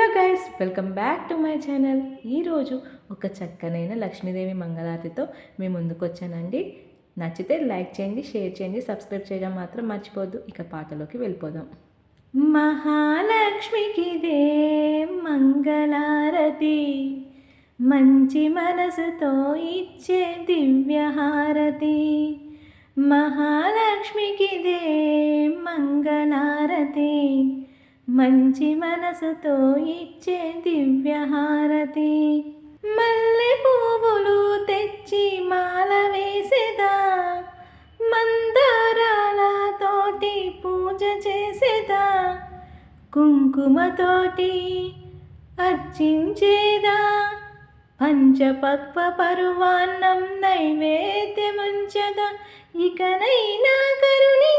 Hello guys welcome back to my channel. ఈరోజు ఒక చక్కనైన లక్ష్మీదేవి మంగళారతితో మీ ముందుకు వచ్చానండి. నచ్చితే లైక్ చేయండి షేర్ చేయండి సబ్స్క్రైబ్ చేయడం మాత్రం మర్చిపోద్దు ఇక పాటలోకి వెళ్ళిపోదాం. మహాలక్ష్మికి దే మంగళారతి. మంచి మనసుతో ఇచ్చే దివ్యహారతి. మహాలక్ష్మికి దే మంగళారతి. మంచి మనసుతో ఇచ్చే దివ్యహారతి. మల్లె పువ్వులు తెచ్చి మాల వేసేదా? మందారాలతోటి పూజ చేసేదా? కుంకుమతోటి అర్చించేదా? పంచపక్వ పరువాన్నం నైవేద్యముంచదా? ఇకనైనా కరుణి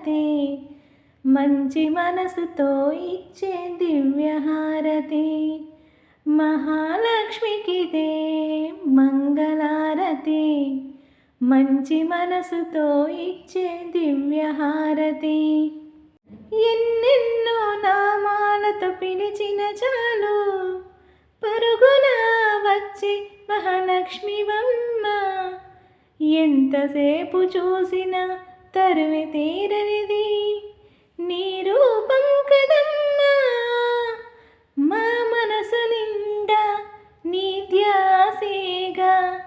మంగళారతి మంచి మనసుతో ఇచ్చే దివ్యహారతి. మహాలక్ష్మికిదే మంగళారతి. మంచి మనసుతో ఇచ్చే దివ్యహారతి. ఎన్నెన్నో నామాలతో పిలిచిన చాలు. పరుగున వచ్చి మహాలక్ష్మివమ్మ ఎంతసేపు చూసినా తరివి తీరనిది నీ రూపం కదమ్మా. మా మనసు నిండా నీ ధ్యాసేగా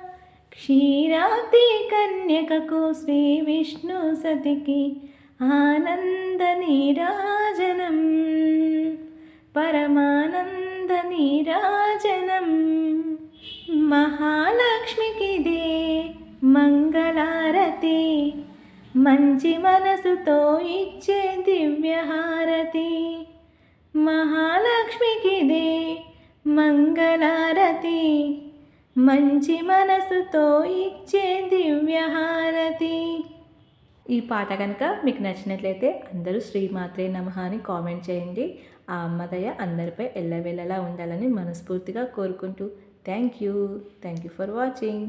క్షీరాబ్ది కన్యకకు శ్రీ విష్ణు సతికి ఆనంద నీరాజనం. పరమానంద నీరాజనం. మహాలక్ష్మికిదే మంగళారతి. మంచి మనసుతో ఇచ్చే దివ్యహారతి. మహాలక్ష్మికిదే మంగళారతి. మంచి మనసుతో ఇచ్చే దివ్యహారతి. ఈ పాట కనుక మీకు నచ్చినట్లయితే అందరూ శ్రీమాత్రే నమ అని కామెంట్ చేయండి. ఆ అమ్మదయ్య అందరిపై ఎల్లవేళలా ఉండాలని మనస్ఫూర్తిగా కోరుకుంటూ thank you. Thank you for watching.